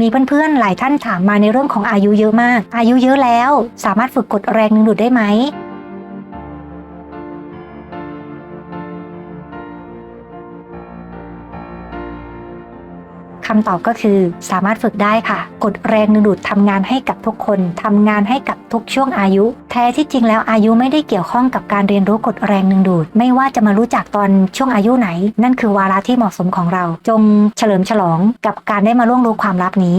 มีเพื่อนๆ หลายท่านถามมาในเรื่องของอายุเยอะมาก อายุเยอะแล้ว สามารถฝึกกดแรงดึงดูดได้ไหม คำตอบก็คือสามารถฝึกได้ค่ะ กดแรงดึงดูดทำงานให้กับทุกคนทำงานให้กับทุกช่วงอายุ แท้ที่จริงแล้วอายุไม่ได้เกี่ยวข้องกับการเรียนรู้กดแรงดึงดูด ไม่ว่าจะมารู้จักตอนช่วงอายุไหน นั่นคือวาระที่เหมาะสมของเรา จงเฉลิมฉลองกับการได้มาล่วงรู้ความลับนี้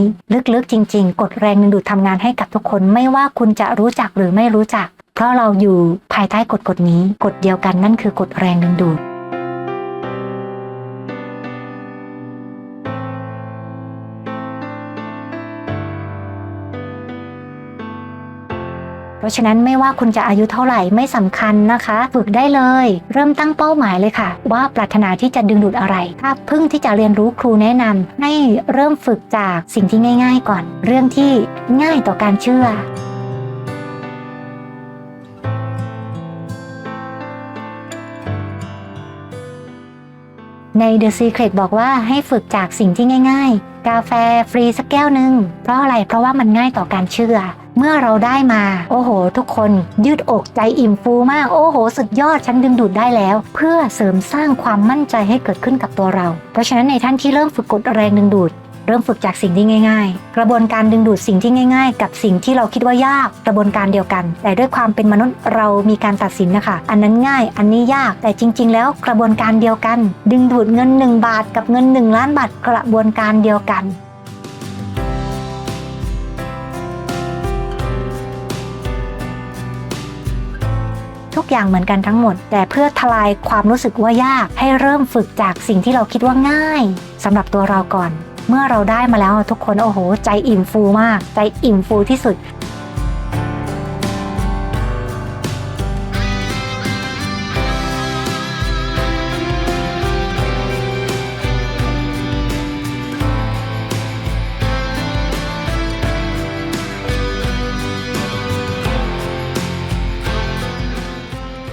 ลึกๆ จริง ๆ กดแรงดึงดูดทำงานให้กับทุกคน ไม่ว่าคุณจะรู้จักหรือไม่รู้จัก เพราะเราอยู่ภายใต้กฎกฎนี้กฎเดียวกันนั่นคือกฎแรงดึงดูด ราะฉะนั้นไม่ว่าคุณจะอายุเท่าไหร่ไม่สำคัญนะคะ ฝึกได้เลย เริ่มตั้งเป้าหมายเลยค่ะ ว่าปรารถนาที่จะดึงดูดอะไร ถ้าเพิ่งที่จะเรียนรู้ครูแนะนำให้เริ่มฝึกจากสิ่งที่ง่าย ๆ ก่อน เรื่องที่ง่ายต่อการเชื่อใน The Secret บอกว่าให้ฝึกจากสิ่งที่ง่าย ๆ กาแฟฟรีสักแก้วหนึ่งเพราะอะไรเพราะว่ามันง่ายต่อการเชื่อ เมื่อเราได้มา โอ้โห ทุกคนยืดอกใจอิ่มฟูมาก โอ้โห สุดยอดฉันดึงดูดได้แล้ว เพื่อเสริมสร้างความมั่นใจให้เกิดขึ้นกับตัวเรา เพราะฉะนั้นในท่านที่เริ่มฝึกกดแรงดึงดูด เริ่มฝึกจากสิ่งที่ง่าย ๆ กระบวนการดึงดูดสิ่งที่ง่าย ๆ กับสิ่งที่เราคิดว่ายากกระบวนการเดียวกัน แต่ด้วยความเป็นมนุษย์เรามีการตัดสินนะคะ อันนั้นง่าย อันนี้ยาก แต่จริง ๆ แล้วกระบวนการเดียวกัน ดึงดูดเงิน 1 บาท กับเงิน 1 ล้านบาทกระบวนการเดียวกันทุกอย่างเหมือนกันทั้งหมด แต่เพื่อทลายความรู้สึกว่ายาก ให้เริ่มฝึกจากสิ่งที่เราคิดว่าง่ายสำหรับตัวเราก่อน เมื่อเราได้มาแล้วทุกคนโอ้โห ใจอิ่มฟูมาก ใจอิ่มฟูที่สุด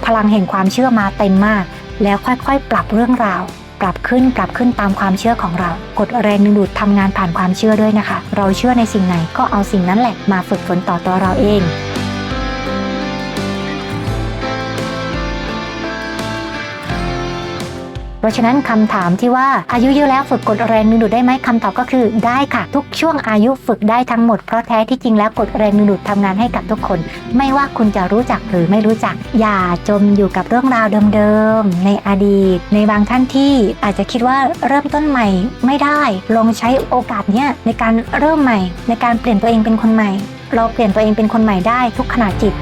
พลังแห่งความเชื่อมาเต็มมาก แล้วค่อยๆ ปรับเรื่องราว กลับขึ้นกลับขึ้นตามความเชื่อของเรากดแรงดึงดูดทำงานผ่านความเชื่อด้วยนะคะ เราเชื่อในสิ่งไหนก็เอาสิ่งนั้นแหละมาฝึกฝนต่อตัวเราเอง เพราะฉะนั้นคำถามที่ว่าอายุเยอะแล้วฝึกกดแรงดึงดูดได้ไหมคำตอบก็คือได้ค่ะ ทุกช่วงอายุฝึกได้ทั้งหมดเพราะแท้ที่จริงแล้วกดแรงดึงดูดทำงานให้กับทุกคน ไม่ว่าคุณจะรู้จักหรือไม่รู้จัก อย่าจมอยู่กับเรื่องราวเดิมๆในอดีต ในบางท่านที่อาจจะคิดว่าเริ่มต้นใหม่ไม่ได้ ลองใช้โอกาสเนี้ยในการเริ่มใหม่ ในการเปลี่ยนตัวเองเป็นคนใหม่ เราเปลี่ยนตัวเองเป็นคนใหม่ได้ทุกขณะจิต